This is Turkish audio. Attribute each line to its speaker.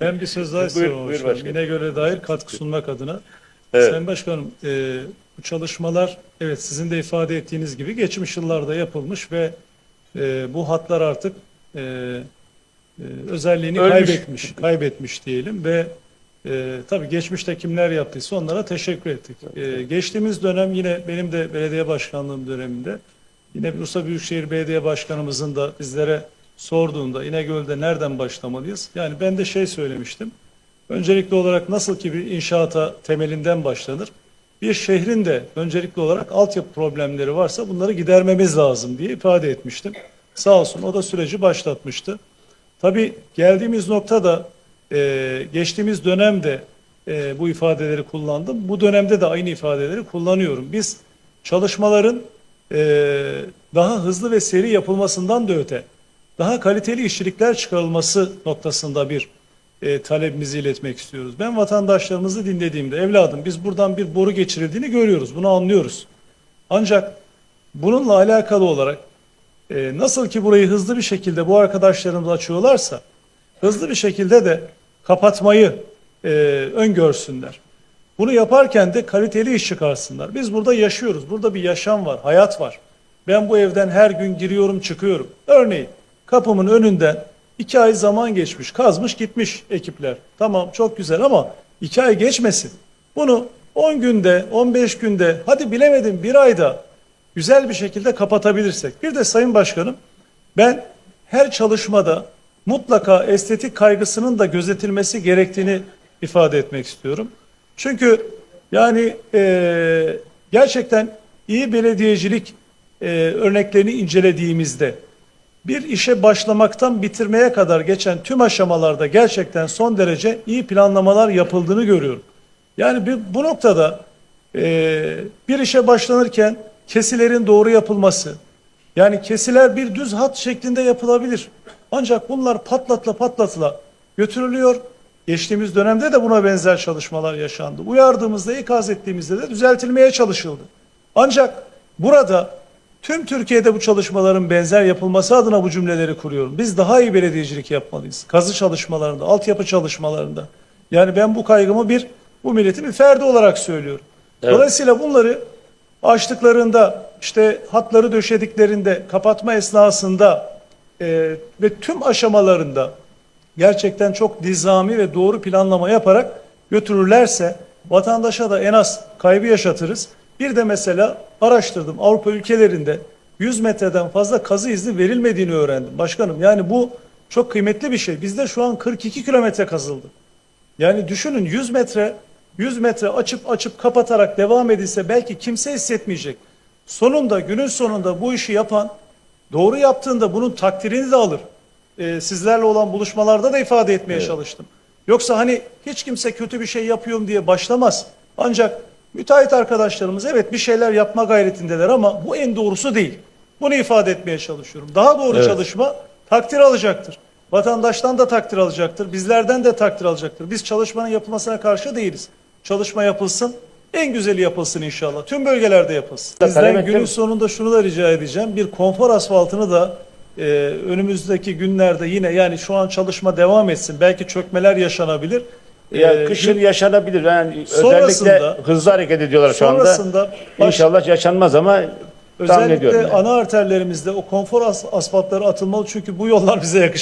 Speaker 1: Ben bir söz daha
Speaker 2: Buyur-
Speaker 1: istiyorum
Speaker 2: buyur
Speaker 1: başkanım.
Speaker 2: başkanım.
Speaker 1: İnegöl'e dair katkı sunmak adına.
Speaker 2: Evet.
Speaker 1: Sayın Başkanım, e, bu çalışmalar evet sizin de ifade ettiğiniz gibi geçmiş yıllarda yapılmış ve e, bu hatlar artık e, e, özelliğini
Speaker 2: Ölmüş.
Speaker 1: kaybetmiş, kaybetmiş diyelim ve e, tabii geçmişte kimler yaptıysa onlara teşekkür ettik. E, geçtiğimiz dönem yine benim de belediye başkanlığım döneminde yine Bursa Büyükşehir Belediye Başkanımızın da bizlere sorduğunda İnegöl'de nereden başlamalıyız? Yani ben de şey söylemiştim. Öncelikli olarak nasıl ki bir inşaata temelinden başlanır, bir şehrin de öncelikli olarak altyapı problemleri varsa bunları gidermemiz lazım diye ifade etmiştim. Sağ olsun o da süreci başlatmıştı. Tabii geldiğimiz noktada e, geçtiğimiz dönemde e, bu ifadeleri kullandım. Bu dönemde de aynı ifadeleri kullanıyorum. Biz çalışmaların e, daha hızlı ve seri yapılmasından da öte daha kaliteli işçilikler çıkarılması noktasında bir e, talebimizi iletmek istiyoruz. Ben vatandaşlarımızı dinlediğimde evladım biz buradan bir boru geçirildiğini görüyoruz. Bunu anlıyoruz. Ancak bununla alakalı olarak e, nasıl ki burayı hızlı bir şekilde bu arkadaşlarımız açıyorlarsa hızlı bir şekilde de kapatmayı e, öngörsünler. Bunu yaparken de kaliteli iş çıkarsınlar. Biz burada yaşıyoruz. Burada bir yaşam var, hayat var. Ben bu evden her gün giriyorum, çıkıyorum. Örneğin kapımın önünden iki ay zaman geçmiş, kazmış gitmiş ekipler. Tamam çok güzel ama iki ay geçmesin. Bunu 10 günde, 15 günde, hadi bilemedim bir ayda güzel bir şekilde kapatabilirsek. Bir de Sayın Başkanım ben her çalışmada mutlaka estetik kaygısının da gözetilmesi gerektiğini ifade etmek istiyorum. Çünkü yani e, gerçekten iyi belediyecilik e, örneklerini incelediğimizde bir işe başlamaktan bitirmeye kadar geçen tüm aşamalarda gerçekten son derece iyi planlamalar yapıldığını görüyorum. Yani bir, bu noktada e, bir işe başlanırken kesilerin doğru yapılması, yani kesiler bir düz hat şeklinde yapılabilir. Ancak bunlar patlatla patlatla götürülüyor. Geçtiğimiz dönemde de buna benzer çalışmalar yaşandı. Uyardığımızda, ikaz ettiğimizde de düzeltilmeye çalışıldı. Ancak burada tüm Türkiye'de bu çalışmaların benzer yapılması adına bu cümleleri kuruyorum. Biz daha iyi belediyecilik yapmalıyız. Kazı çalışmalarında, altyapı çalışmalarında. Yani ben bu kaygımı bir, bu milletin bir ferdi olarak söylüyorum.
Speaker 2: Evet.
Speaker 1: Dolayısıyla bunları açtıklarında, işte hatları döşediklerinde, kapatma esnasında e, ve tüm aşamalarında gerçekten çok nizami ve doğru planlama yaparak götürürlerse vatandaşa da en az kaybı yaşatırız. Bir de mesela araştırdım Avrupa ülkelerinde 100 metreden fazla kazı izni verilmediğini öğrendim. Başkanım yani bu çok kıymetli bir şey. Bizde şu an 42 kilometre kazıldı. Yani düşünün 100 metre 100 metre açıp açıp kapatarak devam edilse belki kimse hissetmeyecek. Sonunda günün sonunda bu işi yapan doğru yaptığında bunun takdirini de alır. Ee, sizlerle olan buluşmalarda da ifade etmeye çalıştım. Yoksa hani hiç kimse kötü bir şey yapıyorum diye başlamaz. Ancak müteahhit arkadaşlarımız evet bir şeyler yapma gayretindeler ama bu en doğrusu değil. Bunu ifade etmeye çalışıyorum. Daha doğru
Speaker 2: Evet.
Speaker 1: çalışma takdir alacaktır. Vatandaştan da takdir alacaktır. Bizlerden de takdir alacaktır. Biz çalışmanın yapılmasına karşı değiliz. Çalışma yapılsın. En güzeli yapılsın inşallah. Tüm bölgelerde yapılsın. Bizden günün sonunda şunu da rica edeceğim. Bir konfor asfaltını da e, önümüzdeki günlerde yine yani şu an çalışma devam etsin. Belki çökmeler yaşanabilir.
Speaker 2: Ya
Speaker 1: E,
Speaker 2: kışın yaşanabilir. Yani özellikle hızlı hareket ediyorlar şu anda.
Speaker 1: sonrasında baş-
Speaker 2: İnşallah yaşanmaz ama
Speaker 1: özellikle
Speaker 2: yani.
Speaker 1: ana arterlerimizde o konfor as- asfaltları atılmalı çünkü bu yollar bize yakışmıyor.